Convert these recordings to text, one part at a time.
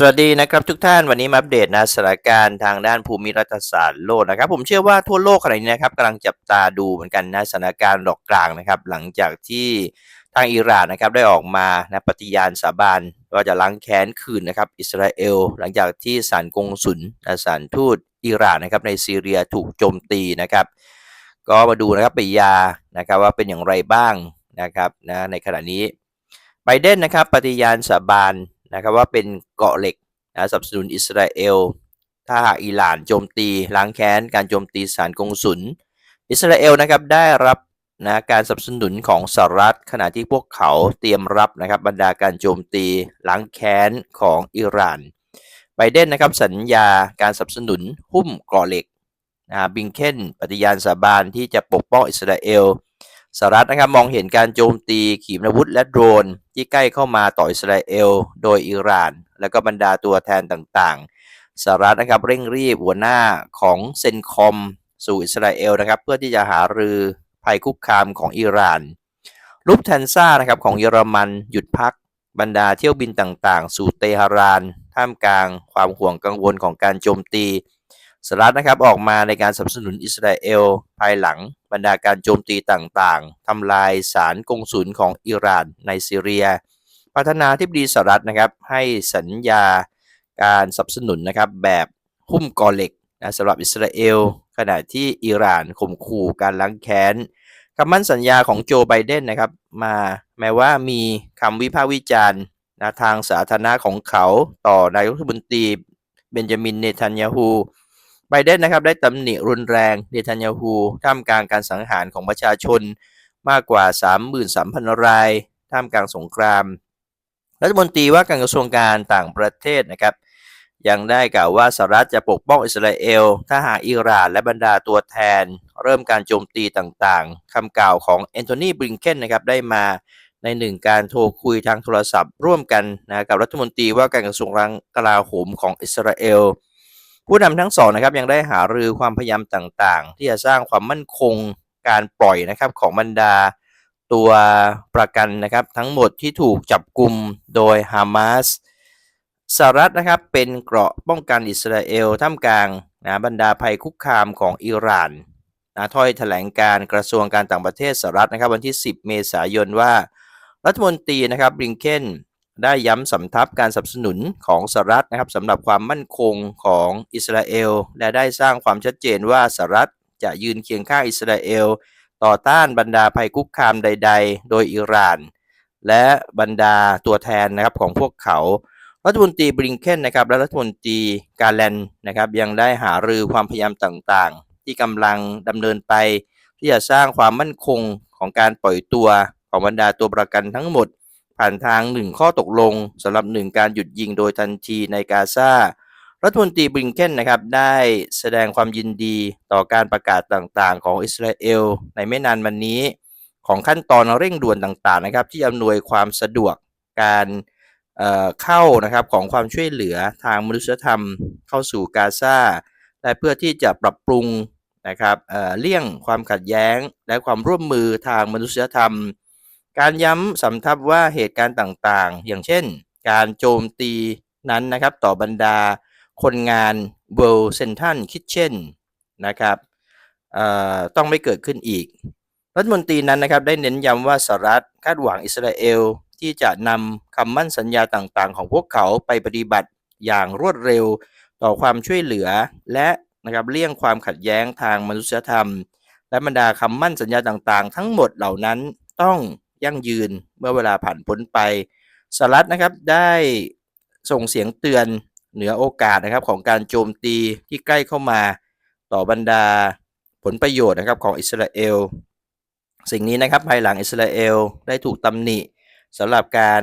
สวัสดีนะครับทุกท่านวันนี้มาอัปเดตนะสถานการณ์ทางด้านภูมิรัฐศาสตร์โลกนะครับ ผมเชื่อว่าทั่วโลกขณะนี้นะครับกำลังจับตาดูเหมือนกันนะสถานการณ์ดอกกลางนะครับ หลังจากที่ทางอิหร่านนะครับได้ออกมานะปฏิญาณสาบานว่าจะล้างแค้นคืนนะครับอิสราเอล หลังจากที่ศาลกงสุลนะศาลทูตอิหร่านนะครับในซีเรียถูกโจมตีนะครับ ก็มาดูนะครับปฏิยานะครับว่าเป็นอย่างไรบ้างนะครับนะในขณะนี้ไบเดนนะครับปฏิญาณสาบาน นะครับว่าเป็นเกาะเหล็กนะสนับสนุนอิสราเอล ถ้าหากอิหร่านโจมตีล้างแค้น การโจมตีสารกงสุลอิสราเอลนะครับได้รับนะการสนับสนุนของสหรัฐขณะที่พวกเขาเตรียมรับนะครับบรรดาการโจมตีล้างแค้นของอิหร่านไบเดนนะครับสัญญาการสนับสนุนหุ้มเกาะเหล็กนะบิงเคนปฏิญาณสาบานที่จะปกป้องอิสราเอล สหรัฐนะครับมองเห็นการโจมตีขีปนาวุธและโดรน ที่ใกล้เข้ามาต่ออิสราเอล โดยอิหร่าน และก็บรรดาตัวแทนต่างๆสหรัฐนะครับเร่งรีบหัวหน้าของเซนคอมสู่อิสราเอลนะครับเพื่อที่จะหารือภัยคุกคามของอิหร่านลุฟแทนซ่านะครับของเยอรมันหยุดพักบรรดาเที่ยวบินต่างๆ สู่เตหะราน ท่ามกลางความห่วงกังวลของการโจมตี สหรัฐนะครับออกมาในการสนับสนุนอิสราเอล ภายหลังบรรดาการโจมตีต่างๆทำลายสารกงสุลของอิหร่านในซีเรียประธานาธิบดีสหรัฐนะครับให้สัญญาการสนับสนุนนะครับแบบหุ้มกอเหล็กนะสำหรับอิสราเอล ขณะที่อิหร่านข่มขู่การล้างแค้นคำมั่นสัญญาของโจไบเดนนะครับมาแม้ว่ามีคำวิพากษ์วิจารณ์นะทางสาธารณะของเขาต่อนายกรัฐมนตรีเบนจามินเนทันยาฮู ไบเดนนะครับได้ตำหนิรุนแรงเนทันยาฮูท่ามกลางการสังหารของประชาชนมากกว่า 33,000 ราย ท่ามกลางสงคราม รัฐมนตรีว่าการกระทรวงการต่างประเทศนะครับ ยังได้กล่าวว่าสหรัฐจะปกป้องอิสราเอล ถ้าหากอิหร่านและบรรดาตัวแทน เริ่มการโจมตีต่างๆคำกล่าวของแอนโทนีบริงเคนนะครับได้มาในหนึ่งการโทรคุยทางโทรศัพท์ร่วมกันนะกับรัฐมนตรีว่าการกระทรวงกลาโหมของอิสราเอล ผู้นำทั้งสองนะครับยังได้หารือความพยายามต่างๆ ที่จะสร้างความมั่นคงการปล่อยนะครับของบรรดาตัวประกันนะครับทั้งหมดที่ถูกจับกลุ่มโดยฮามาสสหรัฐนะครับเป็นเกราะป้องกันอิสราเอลท่ามกลางนะบรรดาภัยคุกคามของอิหร่านนะถ้อยแถลงการกระทรวงการต่างประเทศสหรัฐนะครับวันที่ 10 เมษายนว่า รัฐมนตรีนะครับบริงเคน ได้ย้ำสำทับการสนับสนุนของสหรัฐนะครับสำหรับความมั่นคงของอิสราเอล และได้สร้างความชัดเจนว่าสหรัฐจะยืนเคียงข้างอิสราเอล ต่อต้านบรรดาภัยคุกคามใด ๆ โดยอิหร่าน และบรรดาตัวแทนนะครับของพวกเขา รัฐมนตรีบริงเคนนะครับและรัฐมนตรีกาแลนนะครับยังได้หารือความพยายามต่างๆ ที่กำลังดำเนินไป ที่จะสร้างความมั่นคงของการปล่อยตัวของบรรดาตัวประกันทั้งหมด ผ่านทางหนึ่งข้อตกลงสำหรับหนึ่งการหยุดยิงโดยทันทีในกาซารัฐมนตรีบริงเคนนะครับได้แสดงความยินดีต่อการประกาศต่างๆ ของอิสราเอลในไม่นานวันนี้ ของขั้นตอนเร่งด่วนต่างๆนะครับที่อำนวยความสะดวกการเเข้านะครับของความช่วยเหลือทางมนุษยธรรมเข้าสู่กาซาและเพื่อที่จะปรับปรุงนะครับเเลี่ยงความขัดแย้งและความร่วมมือทางมนุษยธรรม การย้ำสำทับว่าเหตุการณ์ต่างๆ อย่างเช่น การโจมตีนั้นนะครับต่อบรรดาคนงาน World Central Kitchen นะครับต้องไม่เกิดขึ้นอีก รัฐมนตรีนั้นนะครับได้เน้นย้ำว่าสหรัฐคาดหวังอิสราเอล ที่จะนำคำมั่นสัญญาต่างๆ ของพวกเขาไปปฏิบัติอย่างรวดเร็วต่อความช่วยเหลือและนะครับเลี่ยงความขัดแย้งทางมนุษยธรรม และบรรดาคำมั่นสัญญาต่างๆ ทั้งหมดเหล่านั้นต้อง ยั่งยืนเมื่อเวลาผ่านพ้นไปสหรัฐนะครับได้ส่งเสียงเตือนเหนือโอกาสนะครับของการโจมตีที่ใกล้เข้ามาต่อบรรดาผลประโยชน์นะครับของอิสราเอล สิ่งนี้นะครับภายหลังอิสราเอลได้ถูกตำหนิสำหรับการ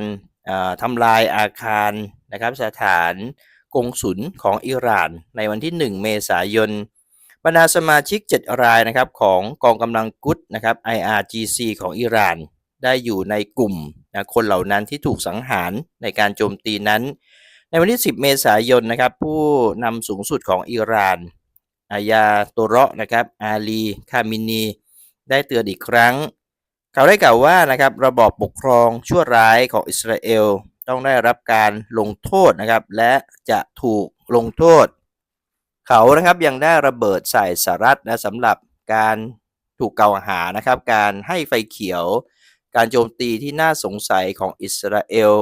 ทำลายอาคารนะครับสถานกงสุลของอิหร่าน ในวันที่ 1 เมษายนบรรดาสมาชิก 7 รายนะครับของกองกำลังกุดนะครับ IRGC ของอิหร่าน ได้อยู่ในกลุ่มนะคนเหล่านั้นที่ถูกสังหารในการโจมตีนั้น ในวันที่ 10 เมษายนนะครับ ผู้นำสูงสุดของอิหร่านอายาโตเระนะครับอาลีคามินี ได้เตือนอีกครั้ง เขาได้กล่าวว่านะครับระบอบปกครองชั่วร้ายของอิสราเอลต้องได้รับการลงโทษนะครับ และจะถูกลงโทษ เขานะครับยังได้ระเบิดใส่สหรัฐนะสำหรับการถูกกล่าวหานะครับ การให้ไฟเขียว การโจมตีที่น่าสงสัยของอิสราเอล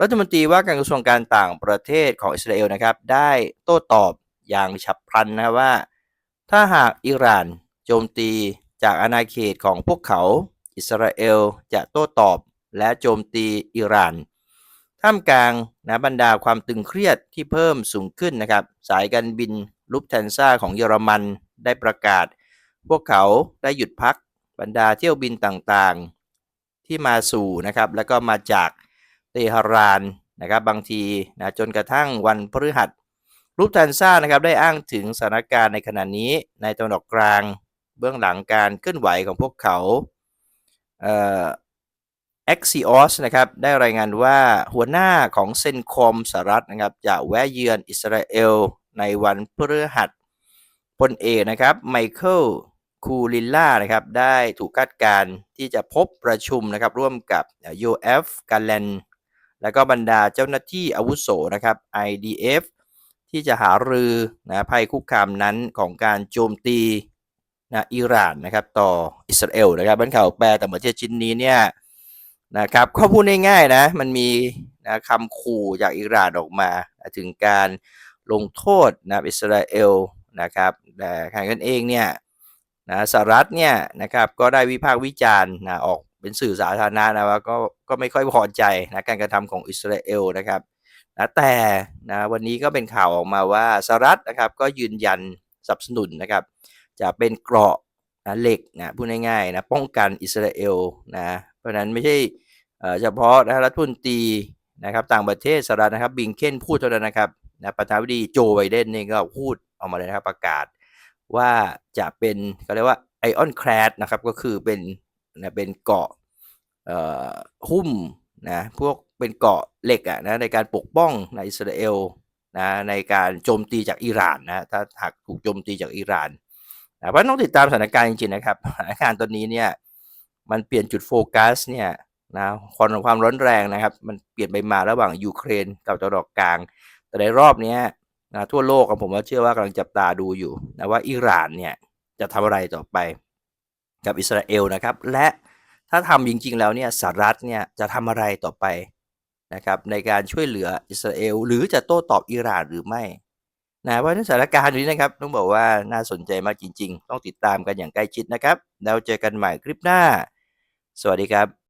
รัฐมนตรีว่าการกระทรวงการต่างประเทศของอิสราเอลนะครับ ได้โต้ตอบอย่างฉับพลันนะว่า ถ้าหากอิหร่านโจมตีจากอาณาเขตของพวกเขาอิสราเอลจะโต้ตอบและโจมตีอิหร่านท่ามกลางนะบรรดาความตึงเครียดที่เพิ่มสูงขึ้นนะครับ สายการบินลุฟแทนซ่าของเยอรมันได้ประกาศ พวกเขาได้หยุดพักบรรดาเที่ยวบินต่าง ที่มาสู่นะครับ แล้วก็มาจากเตหะรานนะครับ บางทีนะจนกระทั่งวันพฤหัสลุฟแทนซ่านะครับได้อ้างถึงสถานการณ์ในขณะนี้ในตะวันออกกลางเบื้องหลังการเคลื่อนไหวของพวกเขาเอ่อ Axios นะครับได้รายงานว่าหัวหน้าของเซนคอมสหรัฐนะครับจะแวะเยือนอิสราเอลในวันพฤหัสพลเอกนะครับไมเคิล คูลิลล่านะครับได้ถูกคาดการที่จะพบประชุมนะครับร่วมกับโยเอฟกาแลนและก็บรรดาเจ้าหน้าที่อาวุโสนะครับ IDF ที่จะหารือนะภัยคุกคามนั้นของการโจมตีนะอิหร่านนะครับต่ออิสราเอลนะครับบันข่าวแปลแต่ประเทศชิ้นนี้เนี่ยนะครับก็พูดง่ายๆนะมันมีนะคำขู่จากอิหร่านออกมา ถึงการลงโทษนะอิสราเอลนะครับแต่ขณะกันเองเนี่ย นะสหรัฐเนี่ยนะครับก็ได้วิพากษ์วิจารณ์นะออกเป็นสื่อสาธารณะนะว่าก็ก็ไม่ค่อยพอใจนะการกระทำของอิสราเอลนะครับนะแต่นะวันนี้ก็เป็นข่าวออกมาว่าสหรัฐนะครับก็ยืนยันสนับสนุนนะครับ จะเป็นเกราะนะเหล็กนะพูดง่ายๆนะป้องกันอิสราเอลนะเพราะนั้นไม่ใช่เอ่อเฉพาะนะรัฐมนตรีนะครับต่างประเทศสหรัฐนะครับบิงเคนพูดเท่านั้นนะครับนะประธานาธิบดีโจไบเดนนี่ก็พูดออกมาเลยนะครับประกาศ ว่าจะเป็นเขาเรียกว่าไอออนแคลดนะครับก็คือเป็นนะเป็นเกาะเอ่อหุ้มนะพวกเป็นเกาะเหล็กอะนะในการปกป้องในอิสราเอลนะในการโจมตีจากอิหร่านนะถ้าหากถูกโจมตีจากอิหร่านนะเพราะต้องติดตามสถานการณ์จริงๆนะครับสถานการณ์ตอนนี้เนี่ยมันเปลี่ยนจุดโฟกัสเนี่ยนะความความร้อนแรงนะครับ มันเปลี่ยนไปมาระหว่างยูเครนกับตะวันออกกลาง แต่ในรอบนี้ นะทั่วโลกผมว่าเชื่อว่ากำลังจับตาดูอยู่นะว่าอิหร่านเนี่ยจะทำอะไรต่อไปกับอิสราเอลนะครับ และถ้าทำจริง ๆ แล้วเนี่ยสหรัฐเนี่ยจะทำอะไรต่อไปนะครับในการช่วยเหลืออิสราเอลหรือจะโต้ตอบอิหร่านหรือไม่นะเพราะนั้นสถานการณ์นี้นะครับต้องบอกว่าน่าสนใจมากจริง ๆ ต้องติดตามกันอย่างใกล้ชิดนะครับแล้วเจอกันใหม่คลิปหน้า สวัสดีครับ